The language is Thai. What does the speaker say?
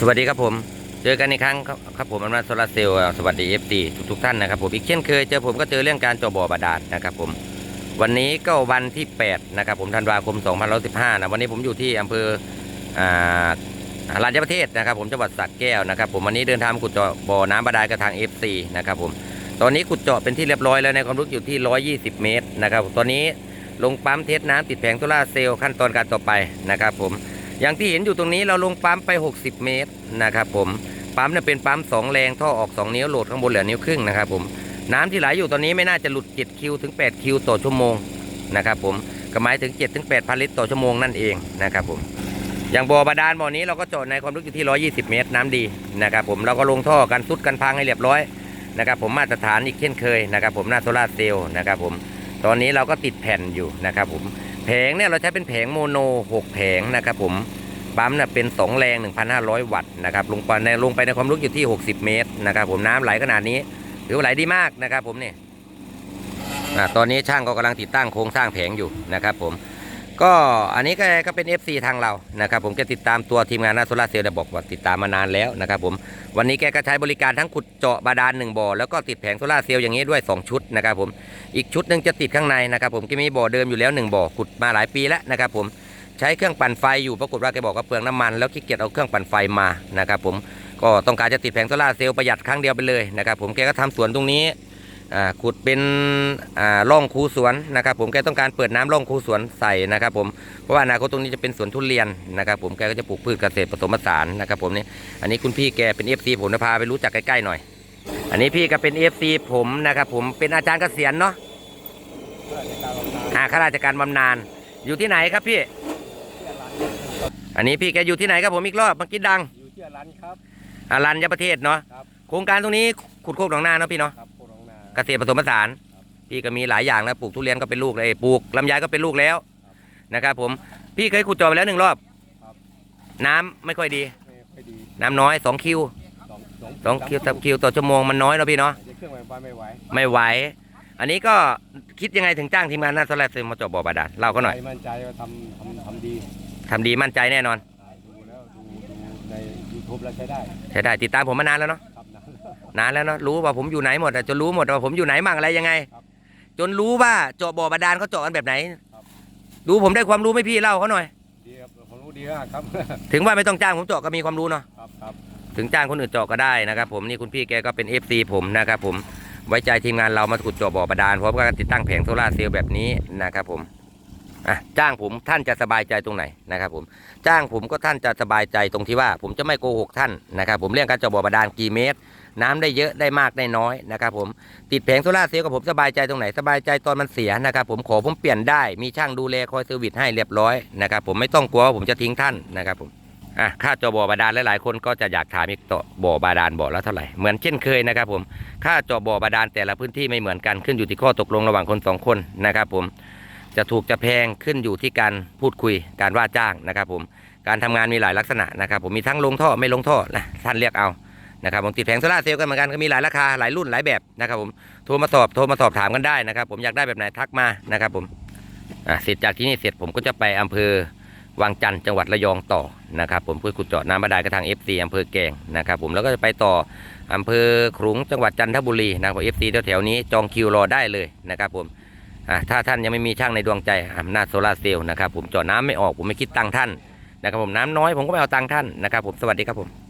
สวัสดีครับผม เจอกันอีกครั้งครับผมอำนาจโซลาร์เซลล์สวัสดีเอฟดีทุกๆท่านนะครับผมอีกเช่นเคยเจอผมก็เจอเรื่องการจาะบ่อบาดาลนะครับผมวันนี้ก็วันที่8นะครับผมธันวาคม2015นะวันนี้ผมอยู่ที่อำเภออ่าราชประเทศนะครับ ผมจังหวัดสระแก้วนะครับผมวันนี้เดินทางขุดเจาะบ่อน้ำบาดาลกับทาง FC นะครับผมตอนนี้ขุดเจาะเป็นที่เรียบร้อยแล้วในความลึกอยู่ที่ 120 เมตรนะครับตอนนี้ลงปั๊มเทสน้ำติดแผงโซลาร์เซลล์ขั้นตอนการต่อไปนะครับผม อย่างที่เห็นอยู่ตรงนี้เราลงปั๊มไป 60 เมตรนะครับผมปั๊มเนี่ยเป็นปั๊ม2แรงท่อออก 2 นิ้วโหลดข้างบนเหลือนิ้วครึ่งนะครับผมน้ำที่ไหลอยู่ตอนนี้ไม่น่าจะหลุด7คิวถึง8คิวต่อชั่วโมงนะครับผมก็หมายถึง7ถึง8พันลิตรต่อชั่วโมงนั่นเองนะครับผมอย่างบ่อบาดาลบ่อนี้เราก็เจาะในความลึกอยู่ที่ 120 เมตรน้ำดีนะครับผมเราก็ลงท่อกันซุดกันพังให้เรียบร้อยนะครับผมมาตรฐานอีกเช่นเคยนะครับผมหน้าโซลาร์เซลล์นะครับผมตอนนี้เราก็ติดแผ่นอยู่นะครับผม แผงเนี่ยเราใช้เป็นแผงโมโน 6 แผงนะครับผมปั๊มเนี่ยเป็น 2 แรง 1,500 วัตต์นะครับลงไปในลงไปในความลึกอยู่ที่ 60 เมตรนะครับผมน้ำไหลขนาดนี้ถือว่าไหลดีมากนะครับผมเนี่อ่าตอนนี้ช่างก็กำลังติดตั้งโครงสร้างแผงอยู่นะครับผม ก็อันนี้ก็ก็เป็น FC ทางเรานะครับผมจะติดตามตัวทีมงานนาโซลาเซลล์บอกว่าติดตามมานานแล้วนะครับผมวันนี้แกก็ใช้บริการทั้งขุดเจาะบาดาลหนึ่งบ่อแล้วก็ติดแผงโซลาเซลล์อย่างนี้ด้วย 2 ชุดนะครับผมอีกชุดหนึ่งจะติดข้างในนะครับผมก็มีบ่อเดิมอยู่แล้วหนึ่งบ่อขุดมาหลายปีแล้วนะครับผมใช้เครื่องปั่นไฟอยู่ปรากฏว่าแกบอกว่าเปลืองน้ำมันแล้วขี้เกียจเอาเครื่องปั่นไฟมานะครับผมก็ต้องการจะติดแผงโซลาเซลล์ประหยัดครั้งเดียวไปเลยนะครับผมแกก็ทำสวนตรงนี้ ขุดเป็นอ่าร่องคูสวนนะครับ ผมแกต้องการเปิดน้ำร่องคูสวนใส่นะครับ ผมเพราะว่าอนาคตตรงนี้จะเป็นสวนทุเรียนนะครับผมแกก็จะปลูกพืชเกษตรผสมผสานนะครับ ผมนี่อันนี้คุณพี่แกเป็น FC ผมจะพาไปรู้จักใกล้ๆหน่อย อันนี้พี่ก็เป็น FC ผมนะครับผมเป็นอาจารย์เกษียณเนาะหาข้าราชการบำนาญอยู่ที่ไหนครับพี่ อันนี้พี่แกอยู่ที่ไหนครับผมอีกรอบเมื่อกี้ดังอยู่ที่อรันครับอารัญญประเทศเนาะครับโครงการตรงนี้ขุดโคกหนองนาเนาะพี่เนาะ เกษตรผสมผสานพี่ก็มีหลายอย่างนะปลูกทุเรียนก็เป็นลูกเลยปลูกลำไยก็เป็นลูกแล้วนะครับผมพี่เคยขุดเจอไปแล้วหนึ่งรอบน้ำไม่ค่อยดีไม่ค่อยดี น้ำน้อยสองคิวสองสองสองคิวต่อคิวต่อชั่วโมงมันน้อยเนาะพี่เนาะจะเครื่องไฟฟ้าไม่ไหวไม่ไหว อันนี้ก็คิดยังไงถึงจ้างทีมงานนาโซลาร์เซลล์มาเจาะบ่อบาดาลเล่าก็หน่อยใจมั่นใจว่าทำทำทำดีทำดีมั่นใจแน่นอนอ่าดูแล้วดูดูในยูทูบแล้วใช้ได้ใช่ได้ติดตามผมมานานแล้วเนาะครับ นะนานแล้วเนาะรู้ว่าผมอยู่ไหนหมดอะจนรู้หมดว่าผมอยู่ไหนมั่งอะไรยังไงครับจนรู้ว่าเจาะบ่อบาดาลเขาเจาะกันแบบไหนครับดูผมได้ความรู้ไหม่พี่เล่าเขาหน่อยดีครับผมรู้ดีมากครับถึงว่าไม่ต้องจ้างผมเจาะก็มีความรู้เนาะครับครับถึงจ้างคนอื่นเจาะก็ได้นะครับผมนี่คุณพี่แกก็เป็น FC ผมนะครับผมไว้ใจทีมงานเรามาขุดเจาะบ่อบาดาลพร้อมกับการติดตั้งแผงโซลาร์เซลล์แบบนี้นะครับผมอะจ้างผมท่านจะสบายใจตรงไหนนะครับผมจ้างผมก็ท่านจะสบายใจตรงที่ว่า ผมจะไม่โกหกท่านนะครับผมเรื่องการเจาะบ่อบาดาลกี่เมตร น้ำได้เยอะได้มากได้น้อยนะครับผมติดแผงโซล่าเซลล์กับผมสบายใจตรงไหนสบายใจตอนมันเสียนะครับผมขอผมเปลี่ยนได้มีช่างดูแลคอยเซอร์วิสให้เรียบร้อยนะครับผมไม่ต้องกลัวว่าผมจะทิ้งท่านนะครับผมอะค่าเจาะบ่อบาดาลหลายๆคนก็จะอยากถามอีกต่อบ่อบาดาลบ่อละเท่าไหร่เหมือนเช่นเคยนะครับผมค่าเจาะบ่อบาดาลแต่ละพื้นที่ไม่เหมือนกันขึ้นอยู่ที่ข้อตกลงระหว่างคนสองคนนะครับผมจะถูกจะแพงขึ้นอยู่ที่การพูดคุยการว่าจ้างนะครับผมการทำงานมีหลายลักษณะนะครับผมมีทั้งลงท่อไม่ลงท่อนะท่านเรียกเอา นะครับผมติดแผงโซล่าเซลล์กันเหมือนกันก็มีหลายราคาหลายรุ่นหลายแบบนะครับผมโทรมาสอบโทรมาสอบถามกันได้นะครับ ผมอยากได้แบบไหนทักมานะครับผมอะเสร็จจากที่นี่เสร็จผมก็จะไปอำเภอวังจันทร์จังหวัดระยองต่อนะครับ ผมเพื่อขุดเจาะน้ำบาดาลกระทาง FC อำเภอแกงนะครับผมแล้วก็จะไปต่ออำเภอขลุงจังหวัดจันทบุรีนะครับ FC แถวๆนี้จองคิวรอได้เลยนะครับผมอะถ้าท่านยังไม่มีช่างในดวงใจอำนาจโซลาเซลล์นะครับผมเจาะน้ำไม่ออกผมไม่คิดตังค์ท่านนะครับผมน้ำน้อยผมก็ไม่เอาตังค์ท่านนะครับผมสวัสดีครับผม